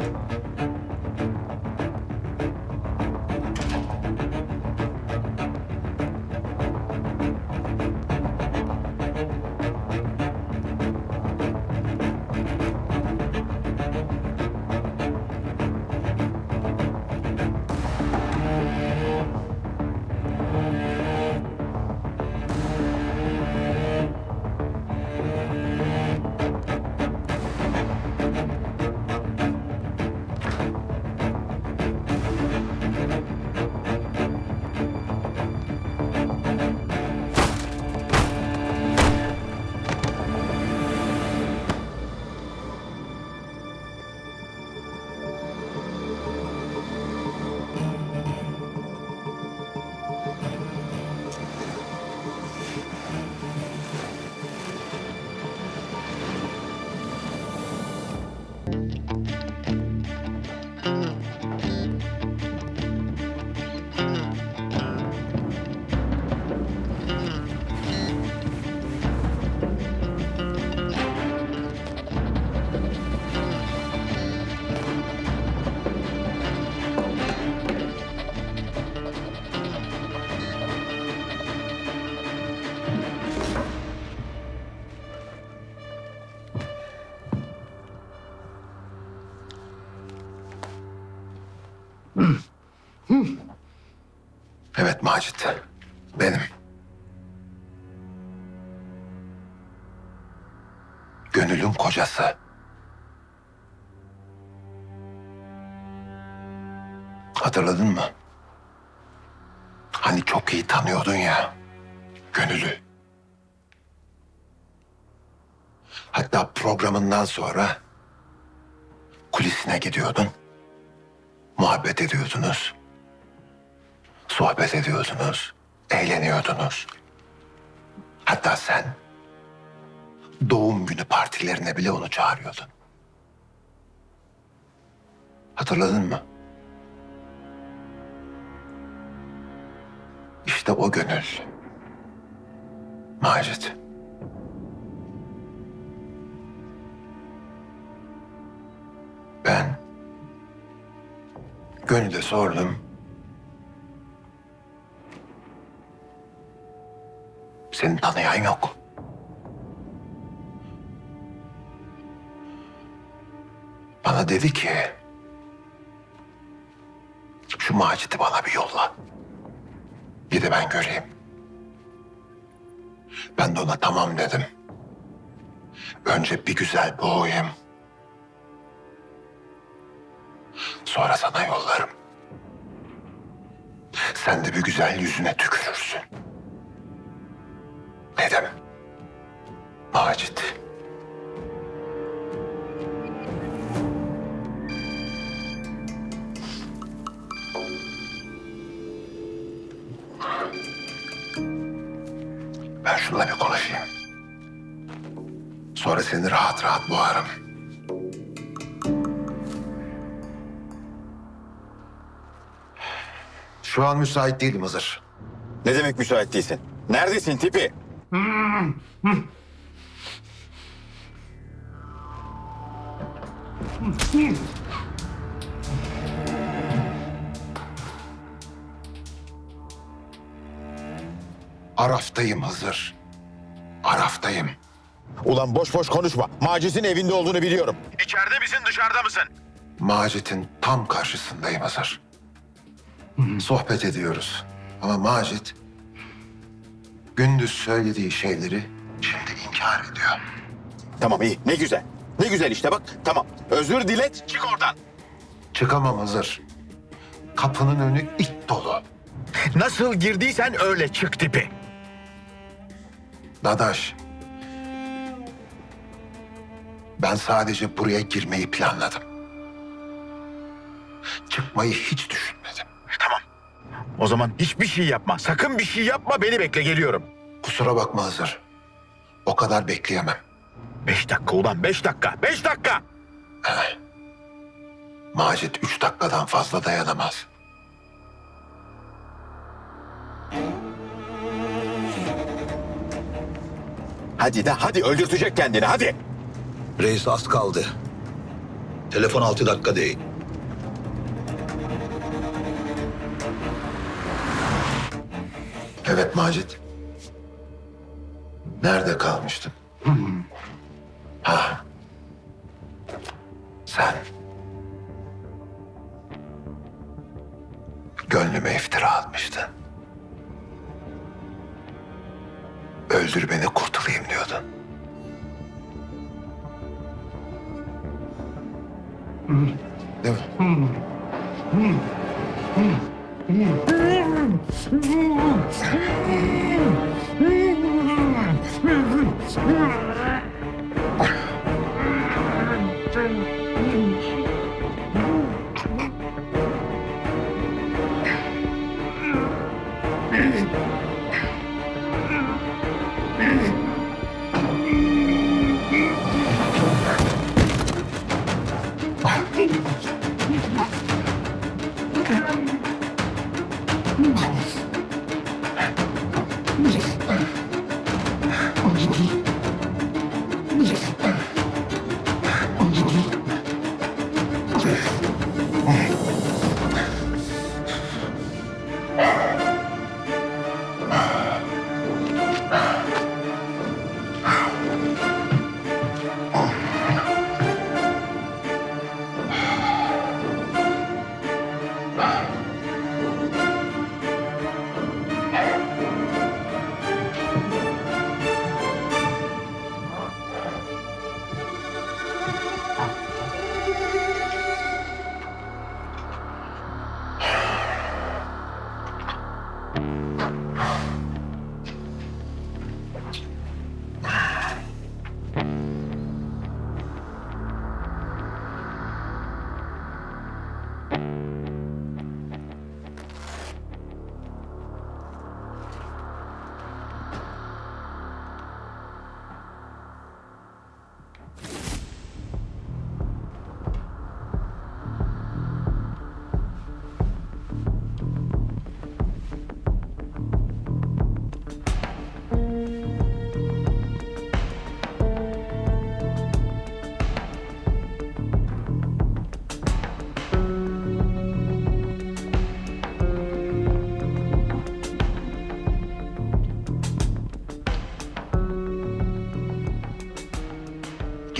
Evet Gönül'ün kocası. Hatırladın mı? Hani çok iyi tanıyordun ya. Gönül'ü. Hatta programından sonra kulisine gidiyordun. Muhabbet ediyordunuz. Sohbet ediyordunuz. Eğleniyordunuz. Hatta sen doğum günü partilerine bile onu çağırıyordun. Hatırladın mı? İşte o gönül. Macit. Ben Gönül'e sordum. Seni tanıyan yok. Bana dedi ki... Şu Macit'i bana bir yolla. Bir de ben göreyim. Ben de ona tamam dedim. Önce bir güzel boğayım. Sonra sana yollarım. Sen de bir güzel yüzüne tükürürsün. Ben şununla bir konuşayım. Sonra seni rahat rahat boğarım. Şu an müsait değilim Hızır. Ne demek müsait değilsin? Neredesin tipi? Araftayım Hızır. Araftayım. Ulan boş boş konuşma. Macit'in evinde olduğunu biliyorum. İçeride misin dışarıda mısın? Macit'in tam karşısındayım Hazar. Sohbet ediyoruz. Ama Macit gündüz söylediği şeyleri şimdi inkar ediyor. Tamam iyi ne güzel. Ne güzel işte bak tamam. Özür dilet çık oradan. Çıkamam Hazır. Kapının önü it dolu. Nasıl girdiysen öyle çık tipi. Dadaş. Ben sadece buraya girmeyi planladım. Çıkmayı hiç düşünmedim. Tamam. O zaman hiçbir şey yapma. Sakın bir şey yapma beni bekle geliyorum. Kusura bakma Hazır. O kadar bekleyemem. Beş dakika ulan beş dakika. Beş dakika. Macit üç dakikadan fazla dayanamaz. Hadi de hadi öldürtecek kendini hadi. Reis az kaldı. Telefon 6 dakika değil. Evet Macit. Nerede kalmıştım? Ha. Sen. Gönlüme iftira atmıştın. Öldür beni kurtulayım Değil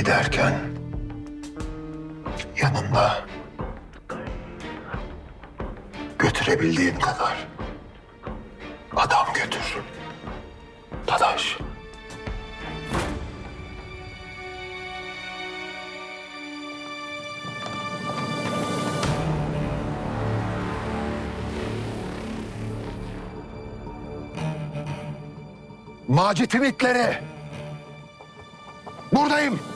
Giderken yanında götürebildiğin kadar adam götür. Dadaş. Macit'in itleri. Buradayım.